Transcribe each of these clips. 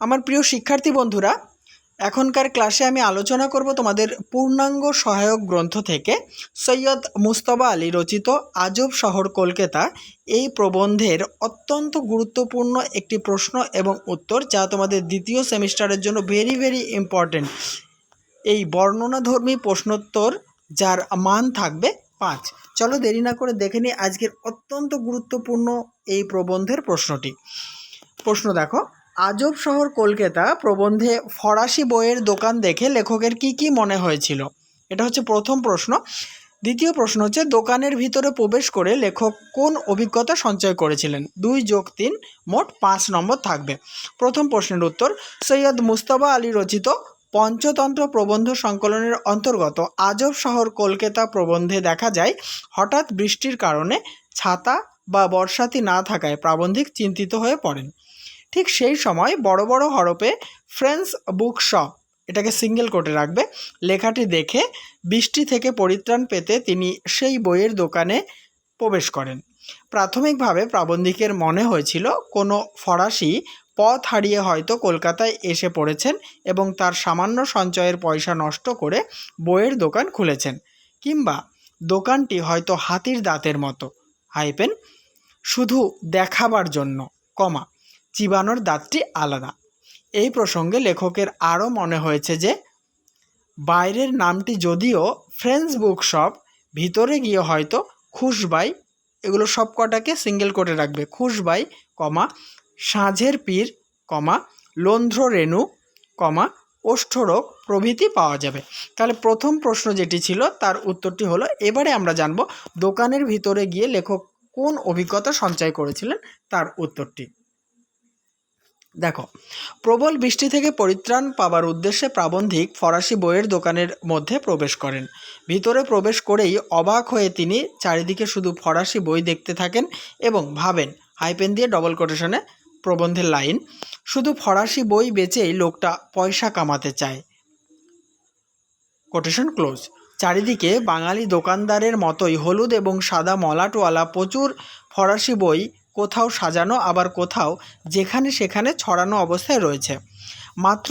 আমার প্রিয় শিক্ষার্থী বন্ধুরা, এখনকার ক্লাসে আমি আলোচনা করব তোমাদের পূর্ণাঙ্গ সহায়ক গ্রন্থ থেকে সৈয়দ মুস্তফা আলী রচিত আজব শহর কলকাতা। এই প্রবন্ধের অত্যন্ত গুরুত্বপূর্ণ একটি প্রশ্ন এবং উত্তর যা তোমাদের দ্বিতীয় সেমিস্টারের জন্য ভেরি ভেরি ইম্পর্ট্যান্ট এই বর্ণনাধর্মী প্রশ্নোত্তর যার মান থাকবে পাঁচ। চলো দেরি না করে দেখে নিই আজকের অত্যন্ত গুরুত্বপূর্ণ এই প্রবন্ধের প্রশ্নটি। প্রশ্ন দেখো আজব শহর কলকাতা প্রবন্ধে ফরাসি বইয়ের দোকান দেখে লেখকের কি কি মনে হয়েছিল? এটা হচ্ছে প্রথম প্রশ্ন। দ্বিতীয় প্রশ্ন হচ্ছে, দোকানের ভিতরে প্রবেশ করে লেখক কোন অভিজ্ঞতা সঞ্চয় করেছিলেন? দুই যোগ তিন, মোট পাঁচ নম্বর থাকবে। প্রথম প্রশ্নের উত্তর, সৈয়দ মুস্তফা আলী রচিত পঞ্চতন্ত্র প্রবন্ধ সংকলনের অন্তর্গত আজব শহর কলকাতা প্রবন্ধে দেখা যায়, হঠাৎ বৃষ্টির কারণে ছাতা বা বর্ষাতি না থাকায় প্রাবন্ধিক চিন্তিত হয়ে পড়েন। ঠিক সেই সময় বড় বড় হরপে ফ্রেন্ডস বুক শপ এটাকে সিঙ্গেল কোটে রাখবে, লেখাটি দেখে বৃষ্টি থেকে পরিত্রাণ পেতে তিনি সেই বইয়ের দোকানে প্রবেশ করেন। প্রাথমিকভাবে প্রাবন্ধিকের মনে হয়েছিল, কোনো ফরাসি পথ হারিয়ে হয়তো কলকাতায় এসে পড়েছেন এবং তার সামান্য সঞ্চয়ের পয়সা নষ্ট করে বইয়ের দোকান খুলেছেন, কিংবা দোকানটি হয়তো হাতির দাঁতের মতো, হাইপেন, শুধু দেখাবার জন্য, কমা চিবানোর দাঁতটি আলাদা। এই প্রসঙ্গে লেখকের আরও মনে হয়েছে যে, বাইরের নামটি যদিও ফ্রেন্স বুক শপ ভিতরে গিয়ে হয়তো খুশবাই এগুলো সব কটাকে সিঙ্গেল করে রাখবে খুশবাই কমা, সাঁঝের পীর, কমা, লন্ধ্র রেণু, কমা, ওষ্ঠরোগ প্রভৃতি পাওয়া যাবে। তাহলে প্রথম প্রশ্ন যেটি ছিল, তার উত্তরটি হলো, এবারে আমরা জানব দোকানের ভিতরে গিয়ে লেখক কোন অভিজ্ঞতা সঞ্চয় করেছিলেন, তার উত্তরটি। দেখো, প্রবল বৃষ্টি থেকে পরিত্রাণ পাবার উদ্দেশ্যে প্রাবন্ধিক ফরাসি বইয়ের দোকানের মধ্যে প্রবেশ করেন। ভিতরে প্রবেশ করেই অবাক হয়ে তিনি চারিদিকে শুধু ফরাসি বই দেখতে থাকেন এবং ভাবেন হাইপেন দিয়ে ডবল কোটেশনে প্রবন্ধের লাইন শুধু ফরাসি বই বেচেই লোকটা পয়সা কামাতে চায়। কোটেশন ক্লোজ চারিদিকে বাঙালি দোকানদারের মতোই হলুদ এবং সাদা মলাটওয়ালা প্রচুর ফরাসি বই কোথাও সাজানো, আবার কোথাও যেখানে সেখানে ছড়ানো অবস্থায় রয়েছে। মাত্র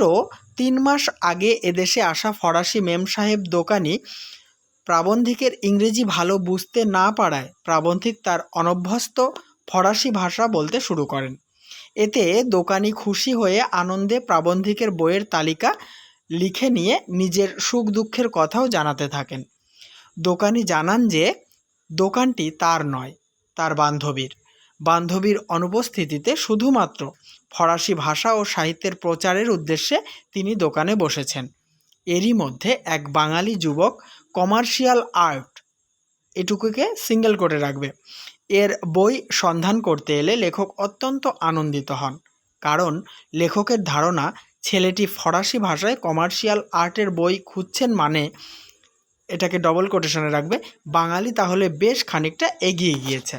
তিন মাস আগে এদেশে আসা ফরাসি মেম সাহেব দোকানি প্রাবন্ধিকের ইংরেজি ভালো বুঝতে না পারায় প্রাবন্ধিক তার অনভ্যস্ত ফরাসি ভাষা বলতে শুরু করেন। এতে দোকানি খুশি হয়ে আনন্দে প্রাবন্ধিকের বইয়ের তালিকা লিখে নিয়ে নিজের সুখ দুঃখের কথাও জানাতে থাকেন। দোকানি জানান যে, দোকানটি তার নয়, তার বান্ধবীর। বান্ধবীর অনুপস্থিতিতে শুধুমাত্র ফরাসি ভাষা ও সাহিত্যের প্রচারের উদ্দেশ্যে তিনি দোকানে বসেছেন। এরই মধ্যে এক বাঙালি যুবক কমার্শিয়াল আর্ট এটুকুকে সিঙ্গেল করে রাখবে। এর বই সন্ধান করতে এলে লেখক অত্যন্ত আনন্দিত হন, কারণ লেখকের ধারণা, ছেলেটি ফরাসি ভাষায় কমার্শিয়াল আর্টের বই খুঁজছেন মানে এটাকে ডবল কোটেশনে রাখবে, বাঙালি তাহলে বেশ খানিকটা এগিয়ে গিয়েছে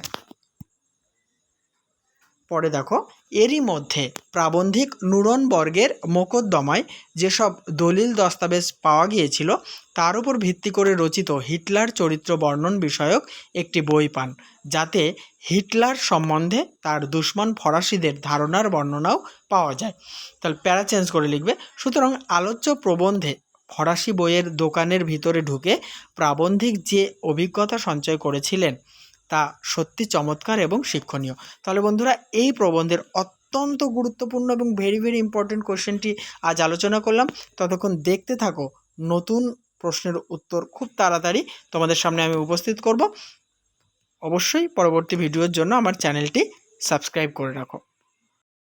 পরে দেখো, এরই মধ্যে প্রাবন্ধিক নুরনবর্গের মোকদ্দমায় যেসব দলিল দস্তাবেজ পাওয়া গিয়েছিল, তার উপর ভিত্তি করে রচিত হিটলার চরিত্র বর্ণন বিষয়ক একটি বই পান, যাতে হিটলার সম্বন্ধে তার দুশ্মন ফরাসিদের ধারণার বর্ণনাও পাওয়া যায়। তাহলে প্যারা চেঞ্জ করে লিখবে, সুতরাং আলোচ্য প্রবন্ধে ফরাসি বইয়ের দোকানের ভিতরে ঢুকে প্রাবন্ধিক যে অভিজ্ঞতা সঞ্চয় করেছিলেন তা সত্যি চমৎকার এবং শিক্ষণীয়। তাহলে বন্ধুরা, এই প্রবন্ধের অত্যন্ত গুরুত্বপূর্ণ এবং ভেরি ভেরি ইম্পর্টেন্ট কোয়েশ্চেনটি আজ আলোচনা করলাম। ততক্ষণ দেখতে থাকো নতুন প্রশ্নের উত্তর খুব তাড়াতাড়ি তোমাদের সামনে আমি উপস্থিত করব। অবশ্যই পরবর্তী ভিডিওর জন্য আমার চ্যানেলটি সাবস্ক্রাইব করে রাখো।